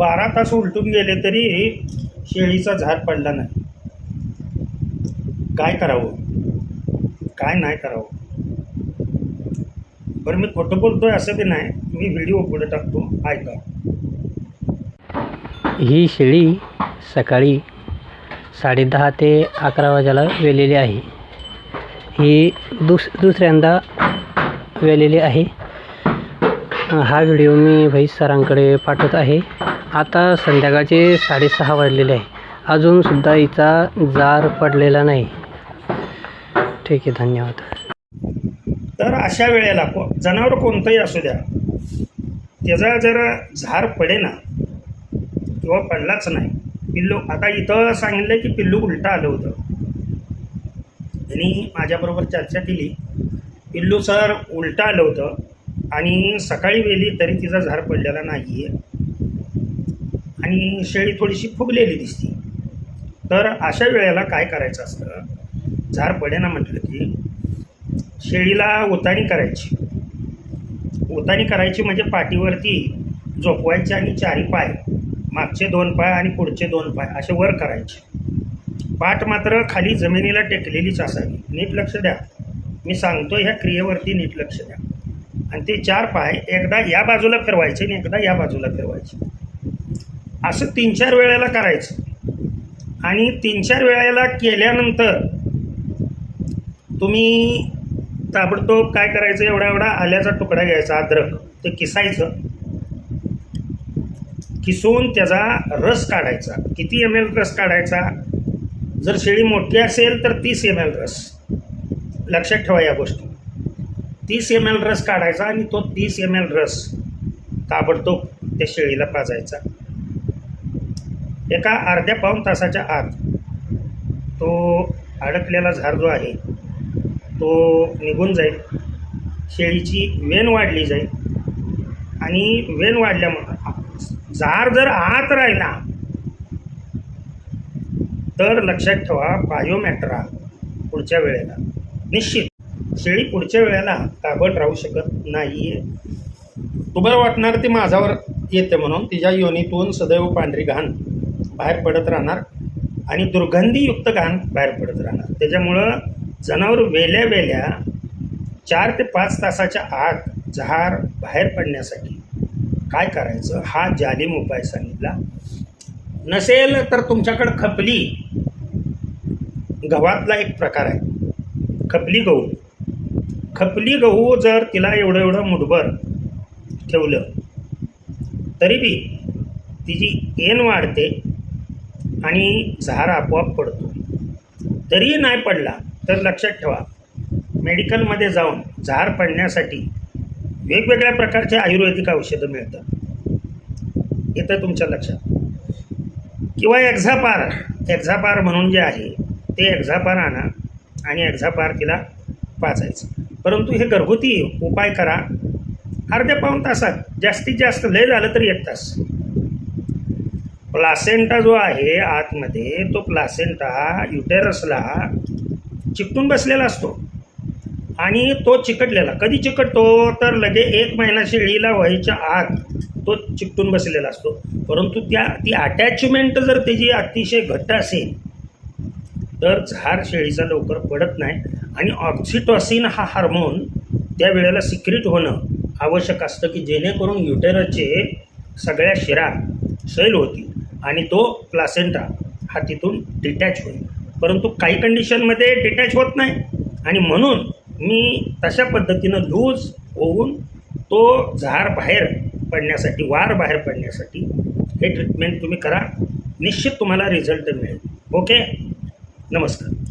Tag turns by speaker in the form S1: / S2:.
S1: बारा तास उलटून गेले तरी शेळीचा झाड पडला नाही. काय करावं? काय नाही करावं? बरं मी खोटं बोलतोय असं ते नाही. मी व्हिडिओ पुढे टाकतो. ऐका.
S2: ही शेळी सकाळी साडेदहा ते अकरा वाजायला वेलेली आहे. ही दुस दुसऱ्यांदा वेलेली आहे. हा व्हिडिओ मी भाई सरांकडे पाठवत आहे. आता संध्याकाळचे साडेसहा वाजलेले आहे. अजूनसुद्धा हिचा जार पडलेला नाही. ठीक आहे धन्यवाद.
S1: तर अशा वेळेला को जनावर कोणतंही असू द्या त्याचा जर झार पडे ना किंवा पडलाच नाही. पिल्लू आता इथं सांगितलं की पिल्लू उलटं आलं होतं. त्यांनी माझ्याबरोबर चर्चा केली. पिल्लू सर उलटं आलं होतं आणि सकाळी वेली तरी तिचा झार पडलेला नाही आहे आणि शेळी थोडीशी फुगलेली दिसते. तर अशा वेळेला काय करायचं असतं? झार पडेना म्हटलं की शेळीला उताणी करायची. उताणी करायची म्हणजे पाठीवरती झोपवायचे आणि चारी पाय मागचे दोन पाय आणि पुढचे दोन पाय असे वर करायचे. पाठ मात्र खाली जमिनीला टेकलेलीच असावी. नीट लक्ष द्या. मी सांगतो ह्या क्रियेवरती नीट लक्ष द्या. आणि ते चार पाय एकदा या बाजूला फिरवायचे आणि एकदा या बाजूला फिरवायचे. असं तीन चार वेळेला करायचं. आणि तीन चार वेळेला केल्यानंतर तुम्ही ताबडतोब काय करायचं? एवढा एवढा आल्याचा तुकडा घ्यायचा अद्रक. ते किसायचं. किसून त्याचा रस काढायचा. किती एम एल रस काढायचा? जर शेळी मोठी असेल तर तीस एम एल रस. लक्षात ठेवा या गोष्टी. तीस एम एल रस काढायचा आणि तो तीस एम एल रस ताबडतोब त्या शेळीला पाजायचा. एका अर्ध्या पाऊण तासाच्या आत तो अडकलेला झार जो आहे तो निघून जाईल. शेळीची वेन वाढली जाईल. आणि वेन वाढल्यामुळं झार जर आत राहिला तर लक्षात ठेवा बायोमॅट्रा पुढच्या वेळेला. निश्चित शेळी पुढच्या वेळेला ताबड राहू शकत नाही आहे तुम्हाला वाटणार ती माझ्यावर येते म्हणून तिच्या योनीतून सदैव पांढरी घाण. बाहेर पडत राहणार आणि दुर्गंधीयुक्त घाण बाहेर पडत राहणार. त्याच्यामुळं जनावर वेल्या वेल्या चार ते पाच तासाच्या आत जहार बाहेर पडण्यासाठी काय करायचं हा जालिम उपाय सांगितला. नसेल तर तुमच्याकडं खपली. गव्हातला एक प्रकार आहे. खपली गहू. खपली गहू जर तिला एवढं एवढं मुठभर ठेवलं तरी बी तिची एन वाढते. आणि झार आपोआप पडतो. तरी नाही पडला तर लक्षात ठेवा. मेडिकलमध्ये जाऊन झार पडण्यासाठी वेगवेगळ्या प्रकारचे आयुर्वेदिक औषधं मिळतात. येतं तुमच्या लक्षात? किंवा एक्झापार. एक्झापार म्हणून जे आहे ते एक्झापार आणा आणि एक्झापार तिला पाचायचं परंतु हे घरगुती उपाय करा. अर्ध्या पाऊण तासात जास्तीत जास्त लय झालं तर एक तास. प्लासेंटा जो आहे आतमध्ये तो प्लासेंटा युटेरसला चिकटून बसलेला असतो. आणि तो चिकटलेला. कधी चिकटतो? तर लगे एक महिना शेळीला व्हायच्या आत तो चिकटून बसलेला असतो. परंतु त्या ती अटॅचमेंट जर त्याची अतिशय घट्ट असेल तर झार शेळीचा लवकर पडत नाही. आणि ऑक्सिटॉसिन हा हार्मोन त्या वेळेला सिक्रिट होणं आवश्यक असतं की जेणेकरून युटेरसचे सगळ्या शिरा सैल होतील. आणि तो प्लासेंटा हा तिथून डिटॅच होईल. परंतु काही कंडिशनमध्ये डिटॅच होत नाही. आणि म्हणून मी तशा पद्धतीनं लूज होऊन तो झार बाहेर पडण्यासाठी वार बाहेर पडण्यासाठी हे ट्रीटमेंट तुम्ही करा. निश्चित तुम्हाला रिझल्ट मिळेल. ओके नमस्कार.